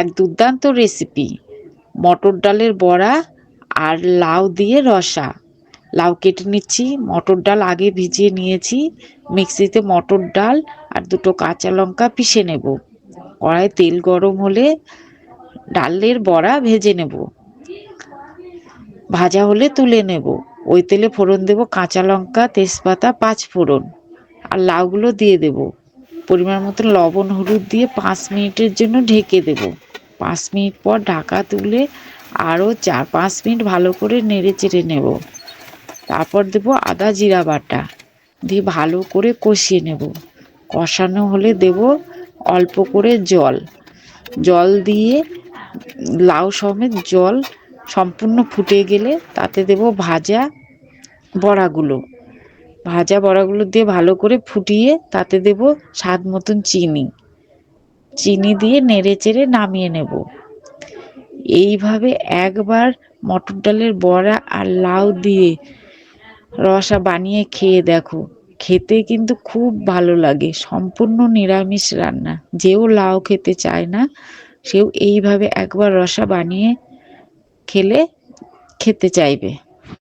এক দুর্দান্ত রেসিপি মটর ডালের বড়া আর লাউ দিয়ে রসা। লাউ কেটে নিচ্ছি, মটর ডাল আগে ভিজিয়ে নিয়েছি। মিক্সিতে মটর ডাল আর দুটো কাঁচা লঙ্কা পিষে নেব। কড়াই তেল গরম হলে ডালের বড়া ভেজে নেব। ভাজা হলে তুলে নেব। ওই তেলে ফোড়ন দেব কাঁচা লঙ্কা, তেজপাতা পাঁচ ফোড়ন আর লাউগুলো দিয়ে দেব। পরিমাণ মতো লবণ, হলুদ দিয়ে পাঁচ মিনিটের জন্য ঢেকে দেব। পাঁচ মিনিট পর ঢাকা তুলে আরও চার পাঁচ মিনিট ভালো করে নেড়ে চেড়ে নেব। তারপর দেব আদা জিরা বাটা দিয়ে ভালো করে কষিয়ে নেব। কষানো হলে দেব অল্প করে জল। জল দিয়ে লাউ সমেত জল সম্পূর্ণ ফুটে গেলে তাতে দেব ভাজা বড়াগুলো। ভাজা বড়াগুলো দিয়ে ভালো করে ফুটিয়ে তাতে দেব স্বাদ মতন চিনি। চিনি দিয়ে নেড়ে চেড়ে নামিয়ে নেব। এইভাবে একবার মটর ডালের বড়া আর লাউ দিয়ে রসা বানিয়ে খেয়ে দেখো। খেতে কিন্তু খুব ভালো লাগে, সম্পূর্ণ নিরামিষ রান্না। যেও লাউ খেতে চায় না, সেও এইভাবে একবার রসা বানিয়ে খেলে খেতে চাইবে।